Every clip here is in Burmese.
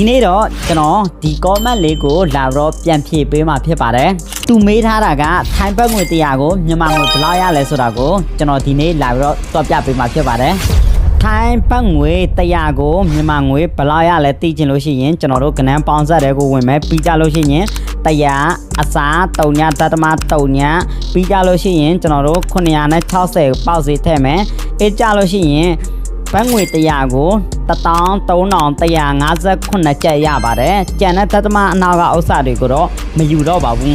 ဒီနေ့တော့ကျွန်တော်ဒီ comment လေးကိုလာတော့ပြန်ဖြေပေးမှာဖြစ်ပါတယ်သူမေးထားတာကထိုင်းဘတ်ငွေ100ကိုမြန်မာငွေဘယ်လောက်ရလဲဆိုတာကိုကျွန်တော်ဒီနေ့လာပြီးတော့တွက်ပြပေးမှာဖြစ်ပါတယ်ထိုင်းဘတ်ငွေ100ကိုမြန်မာငွေဘယ်လောက်ရလဲသိချင်လို့ရှိရင်ကျွန်တော်တို့ကနန်းပေါင်ဆက်တွေကိုဝင်မယ်ပြီးကြလို့ရှိရင်100အစား3ညတတမ3ညပြီးကြလို့ရှိရင်ကျွန်တော်တို့960ပေါက်စီထည့်မယ်အေးကြလို့ရှိရင်ဘတ်ငွေ100ကို 13358ကျပ်ရပါတယ်။ကျန်တဲ့တသမအနောက်ကဥစ္စာတွေကိုတော့မယူတော့ပါဘူး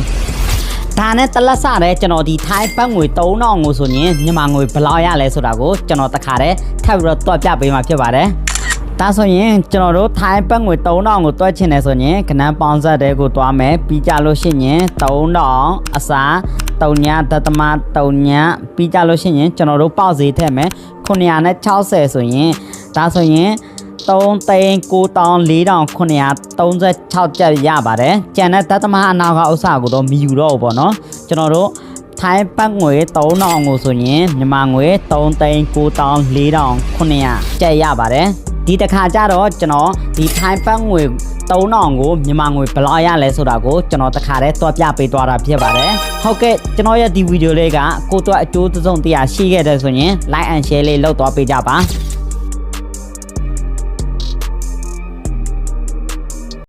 ။ဒါနဲ့တလက်စတဲ့ကျွန်တော်ဒီထိုင်းဘတ်ငွေ3000ကိုဆိုရင်မြန်မာငွေဘယ်လောက်ရလဲဆိုတာကိုကျွန်တော်တခါတည်းထပ်ပြီးတော့တွက်ပြပေးမှာဖြစ်ပါတယ်။ဒါဆိုရင်ကျွန်တော်တို့ထိုင်းဘတ်ငွေ3000ကိုတွက်ချင်တယ်ဆိုရင်ကနန်းပေါင်ဆက်တဲ့ကိုတွားမယ်ပြီးကြလို့ရှိရင်3000အစား3ညတသမ3ညပြီးကြလို့ရှိရင်ကျွန်တော်တို့ပေါက်ဈေးထည့်မယ်960ဆိုရင် ဒါဆိုရင်3သိန်း9436ကျပ်ရပါတယ်ကျန်တဲ့တသမအနောက်ကဥစ္စာကိုတော့မယူတော့ဘူးပေါ့နော်ကျွန်တော်တို့ထိုင်းပတ်ငွေ3000ကိုဆိုရင်မြန်မာငွေ3သိန်း94,900ကျပ်ရပါတယ်ဒီတစ်ခါကျတော့ကျွန်တော်ဒီထိုင်းပတ်ငွေ3000ကိုမြန်မာငွေဘယ်လောက်ရလဲဆိုတာကိုကျွန်တော်တစ်ခါတည်းတွက်ပြပေးသွားတာဖြစ်ပါတယ်ဟုတ်ကဲ့ကျွန်တော်ရဲ့ဒီဗီဒီယိုလေးကကိုတော့အကျိုးသုံးတရားရှိခဲ့တဲ့ဆိုရင် like and share လေးလုပ်သွားပေးကြပါ